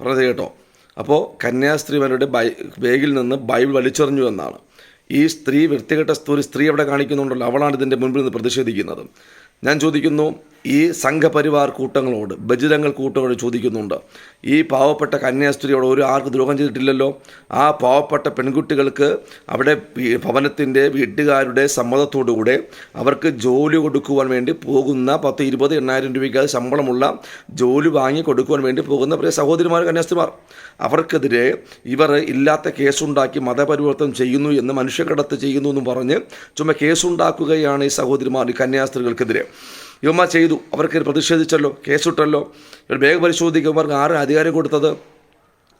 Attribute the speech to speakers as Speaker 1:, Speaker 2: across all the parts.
Speaker 1: പറഞ്ഞത് കേട്ടോ. അപ്പോൾ കന്യാസ്ത്രീമാരുടെ ബൈ ബേഗിൽ നിന്ന് ബൈബിൾ വലിച്ചെറിഞ്ഞു എന്നാണ്. ഈ സ്ത്രീ വൃത്തികെട്ട ഒരു സ്ത്രീ അവിടെ കാണിക്കുന്നുണ്ടല്ലോ. അവളാണ് ഇതിന്റെ മുൻപിൽ നിന്ന് പ്രതിഷേധിക്കുന്നത്. ഞാൻ ചോദിക്കുന്നു ഈ സംഘപരിവാർ കൂട്ടങ്ങളോട് ബജിരങ്ങൾ കൂട്ടങ്ങളോട് ചോദിക്കുന്നുണ്ട്. ഈ പാവപ്പെട്ട കന്യാസ്ത്രീയോട് ഒരു ആർക്ക് ദ്രോഹം ചെയ്തിട്ടില്ലല്ലോ? ആ പാവപ്പെട്ട പെൺകുട്ടികൾക്ക് അവിടെ ഭവനത്തിന്റെ വീട്ടുകാരുടെ സമ്മതത്തോടുകൂടെ അവർക്ക് ജോലി കൊടുക്കുവാൻ വേണ്ടി പോകുന്ന പത്ത് ഇരുപത് എണ്ണായിരം രൂപയ്ക്ക് ശമ്പളമുള്ള ജോലി വാങ്ങി കൊടുക്കുവാൻ വേണ്ടി പോകുന്ന പ്രിയ സഹോദരിമാർ കന്യാസ്ത്രീമാർ. അവർക്കെതിരെ ഇവർ ഇല്ലാത്ത കേസുണ്ടാക്കി മതപരിവർത്തനം ചെയ്യുന്നു എന്ന് മനുഷ്യക്കടത്ത് ചെയ്യുന്നു എന്ന് പറഞ്ഞ് ചുമ്മാ കേസുണ്ടാക്കുകയാണ് ഈ സഹോദരിമാർ ഈ കന്യാസ്ത്രീകൾക്കെതിരെ. ഇവന്മാർ ചെയ്തു. അവർക്ക് പ്രതിഷേധിച്ചല്ലോ കേസിട്ടല്ലോ. ഇവർ ബാഗ് ഇവർക്ക് ആരും അധികാരം കൊടുത്തത്?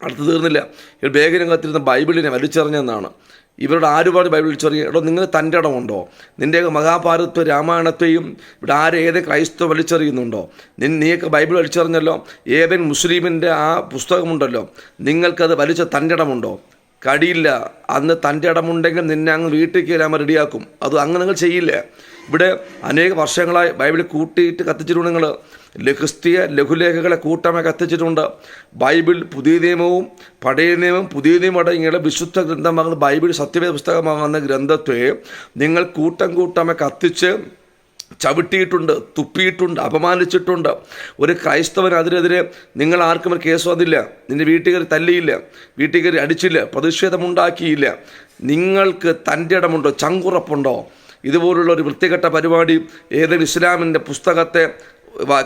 Speaker 1: അടുത്ത് തീർന്നില്ല. ഇവർ ബാഗിനകത്തിരുന്ന ബൈബിളിനെ വലിച്ചെറിഞ്ഞെന്നാണ് ഇവരുടെ ആരുപാട് ബൈബിൾ വലിച്ചെറിയ എടോ നിങ്ങൾ തന്റെ ഇടമുണ്ടോ? നിന്റെ മഹാഭാരതത്വ രാമായണത്തെയും ഇവിടെ ആര് ഏത് ക്രൈസ്തവ വലിച്ചെറിയുന്നുണ്ടോ? നിൻ നീയൊക്കെ ബൈബിൾ വലിച്ചെറിഞ്ഞല്ലോ. ഏതെങ്കിലും മുസ്ലിമിന്റെ ആ പുസ്തകമുണ്ടല്ലോ. നിങ്ങൾക്കത് വലിച്ച തന്റെ ഇടമുണ്ടോ? കടിയില്ല. അന്ന് തന്റെ ഇടമുണ്ടെങ്കിൽ നിന്നെ അങ്ങ് വീട്ടിൽ കയറാൻ റെഡിയാക്കും. അത് അങ്ങനെ നിങ്ങൾ ചെയ്യില്ല. ഇവിടെ അനേക വർഷങ്ങളായി ബൈബിൾ കൂട്ടിയിട്ട് കത്തിച്ചിട്ടുണ്ട് നിങ്ങൾ ലഘുസ്തീയ ലഘുലേഖകളെ കൂട്ടമായി കത്തിച്ചിട്ടുണ്ട്. ബൈബിൾ പുതിയ നിയമവും പഴയ നിയമവും പുതിയ നിയമം അടങ്ങിയുള്ള വിശുദ്ധ ഗ്രന്ഥമാകുന്ന ബൈബിൾ സത്യവേദ പുസ്തകമാകുന്ന ഗ്രന്ഥത്തെ നിങ്ങൾ കൂട്ടം കൂട്ടമായി കത്തിച്ച് ചവിട്ടിയിട്ടുണ്ട് തുപ്പിയിട്ടുണ്ട് അപമാനിച്ചിട്ടുണ്ട്. ഒരു ക്രൈസ്തവൻ അതിനെതിരെ നിങ്ങൾ ആർക്കും ഒരു കേസ് വന്നില്ല നിന്റെ വീട്ടുകാർ തല്ലിയില്ല വീട്ടുകാർ അടിച്ചില്ല പ്രതിഷേധമുണ്ടാക്കിയില്ല. നിങ്ങൾക്ക് തന്റെ ഇടമുണ്ടോ? ചങ്കുറപ്പുണ്ടോ? ഇതുപോലുള്ള ഒരു വൃത്തികെട്ട പരിപാടി ഏതെങ്കിലും ഇസ്ലാമിന്റെ പുസ്തകത്തെ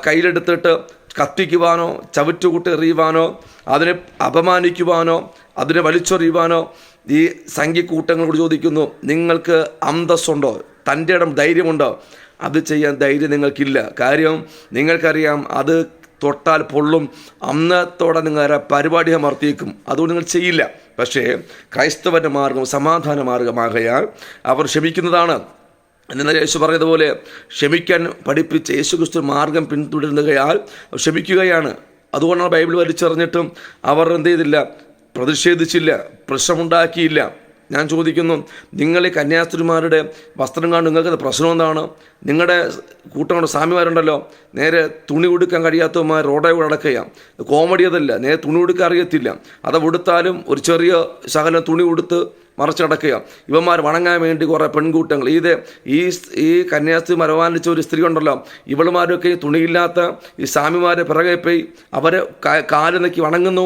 Speaker 1: കയ്യിലെടുത്തിട്ട് കത്തിക്കുവാനോ ചവിറ്റുകൂട്ടി എറിയുവാനോ അതിനെ അപമാനിക്കുവാനോ അതിനെ വലിച്ചെറിയുവാനോ ഈ സംഘിക്കൂട്ടങ്ങളോട് ചോദിക്കുന്നു നിങ്ങൾക്ക് അന്തസ്സുണ്ടോ? തന്റെ ഇടം ധൈര്യമുണ്ടോ? അത് ചെയ്യാൻ ധൈര്യം നിങ്ങൾക്കില്ല. കാര്യം നിങ്ങൾക്കറിയാം അത് തൊട്ടാൽ പൊള്ളും. അന്നത്തോടെ നിങ്ങൾ പരിപാടി അമർത്തിയേക്കും. അതുകൊണ്ട് നിങ്ങൾ ചെയ്യില്ല. പക്ഷേ ക്രൈസ്തവന്റെ മാർഗം സമാധാന മാർഗമാകയാൽ അവർ ക്ഷമിക്കുന്നതാണ്. എന്നാൽ യേശു പറഞ്ഞതുപോലെ ക്ഷമിക്കാൻ പഠിപ്പിച്ച് യേശു ക്രിസ്തു മാർഗം പിന്തുടരുകയാൽ ക്ഷമിക്കുകയാണ്. അതുകൊണ്ടാണ് ബൈബിൾ വലിച്ചെറിഞ്ഞിട്ടും അവർ എന്ത് ചെയ്തില്ല പ്രതിഷേധിച്ചില്ല പ്രശ്നമുണ്ടാക്കിയില്ല. ഞാൻ ചോദിക്കുന്നു നിങ്ങൾ ഈ കന്യാസ്ത്രീമാരുടെ വസ്ത്രം കാണും നിങ്ങൾക്ക് പ്രശ്നം എന്താണ്? നിങ്ങളുടെ കൂട്ടങ്ങളുടെ സ്വാമിമാരുണ്ടല്ലോ നേരെ തുണി ഉടുക്കാൻ കഴിയാത്തവന്മാർ റോഡേ കൂടെ അടക്കുകയാണ് കോമഡി അതല്ല നേരെ തുണി ഉടുക്കാൻ അറിയത്തില്ല. അത് ഉടുത്താലും ഒരു ചെറിയ ശകലം തുണി ഉടുത്ത് മറച്ചടക്കുക ഇവന്മാർ വണങ്ങാൻ വേണ്ടി കുറേ പെൺകൂട്ടങ്ങൾ. ഇത് ഈ ഈ കന്യാസ്ത്രീ മരവാനിച്ച ഒരു സ്ത്രീ ഉണ്ടല്ലോ. ഇവളുമാരൊക്കെ തുണിയില്ലാത്ത ഈ സ്വാമിമാരെ പിറകെ പോയി അവരെ കാൽ നക്കി വണങ്ങുന്ന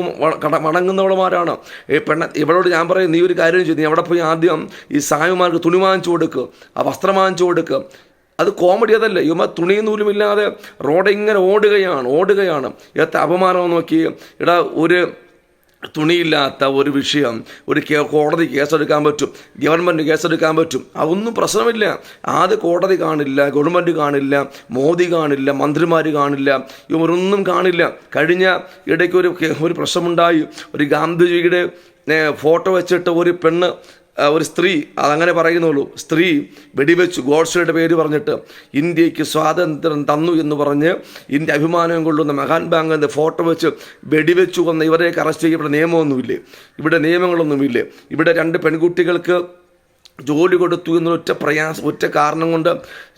Speaker 1: വണങ്ങുന്നവളുമാരാണ്. ഈ പെണ്ണ ഇവളോട് ഞാൻ പറയും നീ ഒരു കാര്യം ചെയ്തു നീ അവിടെ പോയി ആദ്യം ഈ സ്വാമിമാർക്ക് തുണി വാങ്ങിച്ചു കൊടുക്കുക ആ വസ്ത്രം വാങ്ങിച്ചു കൊടുക്കുക അത് കോമഡി അതല്ല. ഇവ തുണി നൂലുമില്ലാതെ റോഡ് ഇങ്ങനെ ഓടുകയാണ് ഓടുകയാണ്. എത്ര അപമാനം നോക്കി. ഇടാ ഒരു തുണിയില്ലാത്ത ഒരു വിഷയം ഒരു കോടതി കേസെടുക്കാൻ പറ്റും ഗവൺമെന്റ് കേസെടുക്കാൻ പറ്റും അതൊന്നും പ്രശ്നമില്ല. ആദ്യ കോടതി കാണില്ല ഗവൺമെന്റ് കാണില്ല മോദി കാണില്ല മന്ത്രിമാർ കാണില്ല ഇവരൊന്നും കാണില്ല. കഴിഞ്ഞ ഇടയ്ക്ക് ഒരു ഒരു പ്രശ്നമുണ്ടായി. ഒരു ഗാന്ധിജിയുടെ ഫോട്ടോ വെച്ചിട്ട് ഒരു പെണ്ണ് ഒരു സ്ത്രീ അതങ്ങനെ പറയുന്നുള്ളൂ. സ്ത്രീ വെടിവെച്ചു ഗോഡ്സയുടെ പേര് പറഞ്ഞിട്ട് ഇന്ത്യയ്ക്ക് സ്വാതന്ത്ര്യം തന്നു എന്ന് പറഞ്ഞ് ഇന്ത്യ അഭിമാനം കൊള്ളുന്ന മഹാൻ ബാങ്കിന്റെ ഫോട്ടോ വെച്ച് വെടിവെച്ചു വന്ന ഇവരെയൊക്കെ അറസ്റ്റ് ചെയ്യപ്പെട്ട നിയമമൊന്നുമില്ലേ? ഇവിടെ നിയമങ്ങളൊന്നുമില്ലേ? ഇവിടെ രണ്ട് പെൺകുട്ടികൾക്ക് ജോലി കൊടുത്തു എന്നൊരൊറ്റ പ്രയാസം ഒറ്റ കാരണം കൊണ്ട്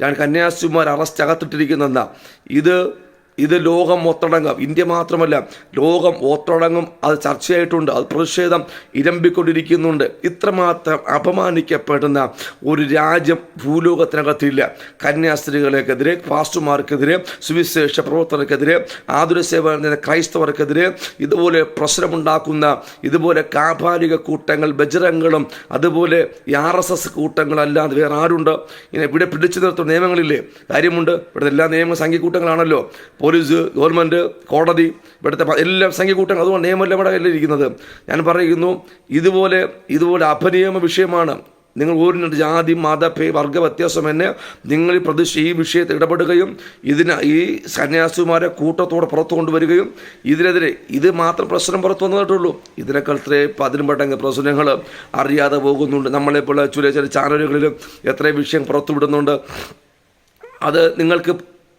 Speaker 1: ഞാൻ കന്യാസ്ത്രീമാർ അറസ്റ്റ് അകത്തിട്ടിരിക്കുന്നതെന്താ? ഇത് ഇത് ലോകം ഒത്തടങ്ങും ഇന്ത്യ മാത്രമല്ല ലോകം ഒത്തടങ്ങും അത് ചർച്ചയായിട്ടുണ്ട് അത് പ്രതിഷേധം ഇരമ്പിക്കൊണ്ടിരിക്കുന്നുണ്ട്. ഇത്രമാത്രം അപമാനിക്കപ്പെടുന്ന ഒരു രാജ്യം ഭൂലോകത്തിനകത്തില്ല. കന്യാസ്ത്രീകൾക്കെതിരെ പാസ്റ്റുമാർക്കെതിരെ സുവിശേഷ പ്രവർത്തകർക്കെതിരെ ആതുര സേവ ക്രൈസ്തവർക്കെതിരെ ഇതുപോലെ പ്രശ്നമുണ്ടാക്കുന്ന ഇതുപോലെ കാപാലിക കൂട്ടങ്ങൾ ബജറങ്ങളും അതുപോലെ ഈ ആർ എസ് എസ് കൂട്ടങ്ങളല്ലാതെ വേറെ ആരുണ്ട്? ഇങ്ങനെ ഇവിടെ പിടിച്ചു നിർത്തുന്ന നിയമങ്ങളില്ലേ? കാര്യമുണ്ട്. ഇവിടെ എല്ലാ നിയമ സംഘിക്കൂട്ടങ്ങളാണല്ലോ. പോലീസ് ഗവൺമെന്റ് കോടതി ഇവിടുത്തെ എല്ലാം സംഘിക്കൂട്ടങ്ങൾ അതുകൊണ്ട് നിയമമെല്ലാം ഇവിടെ ഇരിക്കുന്നത്. ഞാൻ പറയുന്നു ഇതുപോലെ ഇതുപോലെ അപനിയമ വിഷയമാണ്. നിങ്ങൾ ഒരു ജാതി മത പേ വർഗ വ്യത്യാസം എന്നെ നിങ്ങൾ ഈ പ്രതിഷ്ഠ ഈ വിഷയത്തിൽ ഇടപെടുകയും ഇതിന് ഈ സന്യാസിമാരെ കൂട്ടത്തോടെ പുറത്തു കൊണ്ടുവരികയും ഇതിനെതിരെ ഇത് മാത്രം പ്രശ്നം പുറത്തു വന്നിട്ടുള്ളൂ ഇതിനേക്കാൾ ഇത്രയും പതിനുപടങ്ങ് പ്രശ്നങ്ങൾ അറിയാതെ പോകുന്നുണ്ട്. നമ്മളെപ്പോലെ ചില ചില ചാനലുകളിലും എത്രയും വിഷയം പുറത്തുവിടുന്നുണ്ട്. അത് നിങ്ങൾക്ക്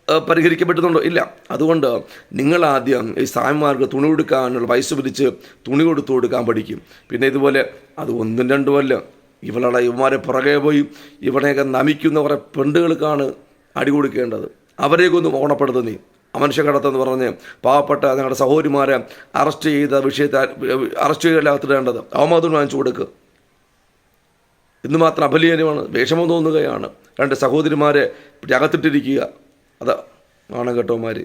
Speaker 1: പരിഹരിക്കപ്പെടുന്നുണ്ടോ ഇല്ല. അതുകൊണ്ട് നിങ്ങൾ ആദ്യം ഈ സായന്മാർക്ക് തുണി കൊടുക്കാനുള്ള പൈസ പിരിച്ച് തുണി കൊടുത്തു കൊടുക്കാൻ പഠിക്കും. പിന്നെ ഇതുപോലെ അത് ഒന്നും രണ്ടും അല്ല. ഇവളുടെ ഇവന്മാരെ പുറകെ പോയി ഇവനെയൊക്കെ നമിക്കുന്ന കുറേ പെണ്ടുകൾക്കാണ് അടി കൊടുക്കേണ്ടത്. അവരെയൊക്കെ ഒന്ന് ഓണപ്പെടുത്തുന്ന നീ. അമനുഷ്യക്കടത്തെന്ന് പറഞ്ഞ് പാവപ്പെട്ട ഞങ്ങളുടെ സഹോദരിമാരെ അറസ്റ്റ് ചെയ്ത വിഷയത്തെ അറസ്റ്റ് ചെയ്യലാത്തിടേണ്ടത് അവമാതം വാങ്ങിച്ചു കൊടുക്കുക ഇന്ന് മാത്രം അപലീയനമാണ് വിഷമം തോന്നുകയാണ്. രണ്ട് സഹോദരിമാരെ അകത്തിട്ടിരിക്കുക അത് ആണ് കേട്ടോമാർ